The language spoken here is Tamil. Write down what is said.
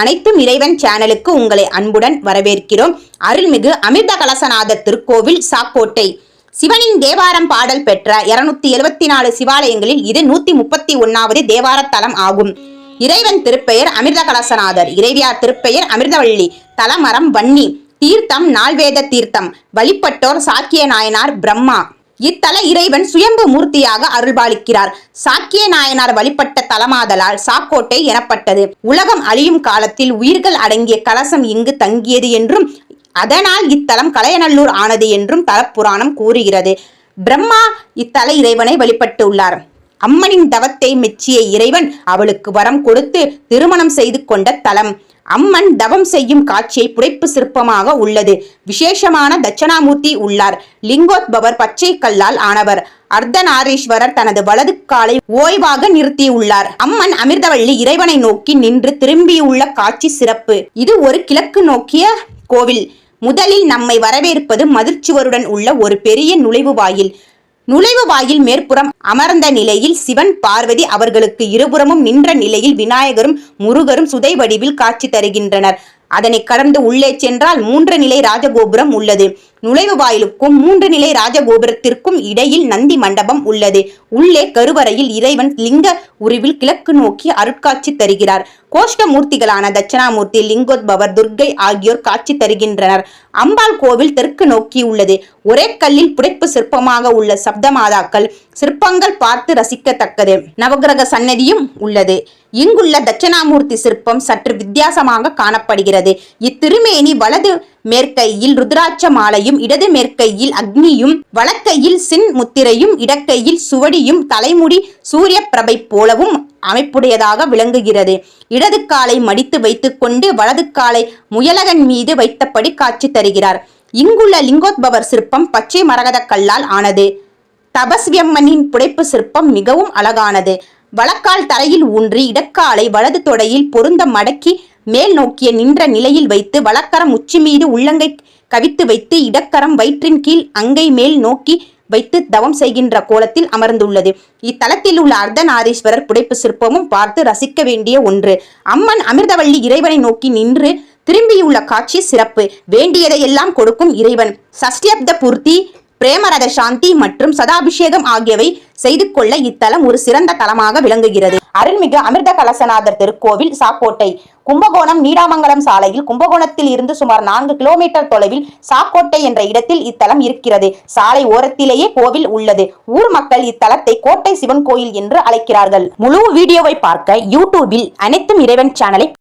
அனைத்தும் இறைவன் சேனலுக்கு உங்களை அன்புடன் வரவேற்கிறோம். அருள்மிகு அமிர்த கலசநாதர் திருக்கோவில் சாக்கோட்டை. சிவனின் தேவாரம் பாடல் பெற்ற இருநூத்தி எழுவத்தி நாலு சிவாலயங்களில் இது நூத்தி முப்பத்தி ஒன்னாவது தேவார தலம் ஆகும். இறைவன் திருப்பெயர் அமிர்த கலசநாதர் இறைவியார் திருப்பெயர் அமிர்தவள்ளி தலமரம் வன்னி தீர்த்தம் நால்வேத தீர்த்தம் வழிபட்டோர் சாக்கிய நாயனார் பிரம்மா. இத்தல இறைவன் சுயம்பு மூர்த்தியாக அருள்பாலிக்கிறார். சாக்கிய நாயனார் வழிபட்ட தலமாதலால் சாக்கோட்டை எனப்பட்டது. உலகம் அழியும் காலத்தில் உயிர்கள் அடங்கிய கலசம் இங்கு தங்கியது என்றும் அதனால் இத்தலம் கலையநல்லூர் ஆனது என்றும் தலப்புராணம் கூறுகிறது. பிரம்மா இத்தல இறைவனை வழிபட்டுள்ளார் அம்மனின் தவத்தை மெச்சிய இறைவன் அவளுக்கு வரம் கொடுத்து திருமணம் செய்து கொண்ட தலம். அம்மன் தவம் செய்யும் காட்சியை புடைப்பு சிற்பமாக உள்ளது. விசேஷமான தட்சணாமூர்த்தி உள்ளார். லிங்கோத்பவர் பச்சை கல்லால் ஆனவர். அர்த்தநாரீஸ்வரர் தனது வலது காலை ஓய்வாக நிறுத்தியுள்ளார். அம்மன் அமிர்தவள்ளி இறைவனை நோக்கி நின்று திரும்பியுள்ள காட்சி சிறப்பு. இது ஒரு கிழக்கு நோக்கிய கோவில். முதலில் நம்மை வரவேற்பது மதிர்ச்சுவருடன் உள்ள ஒரு பெரிய நுழைவு வாயில். நுழைவு வாயில் மேற்புறம் அமர்ந்த நிலையில் சிவன் பார்வதி அவர்களுக்கு இருபுறமும் நின்ற நிலையில் விநாயகரும் முருகரும் சுதை வடிவில் காட்சி தருகின்றனர். அதனை கடந்து உள்ளே சென்றால் மூன்று நிலை ராஜகோபுரம் உள்ளது. நுழைவு வாயிலுக்கும் மூன்று நிலை ராஜகோபுரத்திற்கும் இடையில் நந்தி மண்டபம் உள்ளது. உள்ளே கருவறையில் இறைவன் லிங்க உருவில் கிழக்கு நோக்கி அருட்காட்சி தருகிறார். கோஷ்டமூர்த்திகளான தட்சிணாமூர்த்தி தட்சணாமூர்த்தி லிங்கோத்பவர் துர்கை ஆகியோர் காட்சி தருகின்றனர். அம்பாள் கோவில் தெற்கு நோக்கி உள்ளது. ஒரே கல்லில் புடைப்பு சிற்பமாக உள்ள சப்தமாதாக்கள் சிற்பங்கள் பார்த்து ரசிக்கத்தக்கது. நவகிரக சன்னதியும் உள்ளது. இங்குள்ள தட்சணாமூர்த்தி சிற்பம் சற்று வித்தியாசமாக காணப்படுகிறது. இத்திருமேனி வலது மேற்கையில் ருத்ராட்ச மாலையும் இடது மேற்கையில் அக்னியும் வலக்கையில் சின் முத்திரையும் இடக்கையில் சுவடியும் தலைமுடி சூரிய பிரபை போலவும் அமைப்புடையதாக விளங்குகிறது. இடது காலை மடித்து வைத்துக்கொண்டு வலது காலை முயலகன் மீது வைத்தபடி காட்சி தருகிறார். இங்குள்ள லிங்கோத்பவர் சிற்பம் பச்சை மரகத கல்லால் ஆனது. தபஸ்வியம்மனின் புடைப்பு சிற்பம் மிகவும் அழகானது. வலக்கால் தரையில் ஊன்றி இடக்காலை வலது தொடையில் பொருந்த மடக்கி மேல் நோக்கிய நின்ற நிலையில் வைத்து வலக்கரம் உச்சி மீது உள்ளங்கை கவித்து வைத்து இடக்கரம் வயிற்றின் கீழ் அங்கை மேல் நோக்கி வைத்து தவம் செய்கின்ற கோலத்தில் அமர்ந்துள்ளது. இத்தலத்தில் உள்ள அர்த்தநாரீஸ்வரர் புடைப்பு சிற்பமும் பார்த்து ரசிக்க வேண்டிய ஒன்று. அம்மன் அமிர்தவள்ளி இறைவனை நோக்கி நின்று திரும்பியுள்ள காட்சி சிறப்பு. வேண்டியதையெல்லாம் கொடுக்கும் இறைவன். சஷ்டியப்த பூர்த்தி பிரேமரத சாந்தி மற்றும் சதாபிஷேகம் ஆகியவை செய்து கொள்ள இத்தலம் ஒரு சிறந்த தலமாக விளங்குகிறது. அருள்மிகு அமிர்த கலசநாதர் திருக்கோவில் சாக்கோட்டை. கும்பகோணம் நீடாமங்கலம் சாலையில் கும்பகோணத்தில் இருந்து சுமார் நான்கு கிலோமீட்டர் தொலைவில் சாக்கோட்டை என்ற இடத்தில் இத்தலம் இருக்கிறது. சாலை ஓரத்திலேயே கோவில் உள்ளது. ஊர் மக்கள் இத்தலத்தை கோட்டை சிவன் கோயில் என்று அழைக்கிறார்கள். முழு வீடியோவை பார்க்க யூடியூபில் அனைத்தும் இறைவன் சேனலை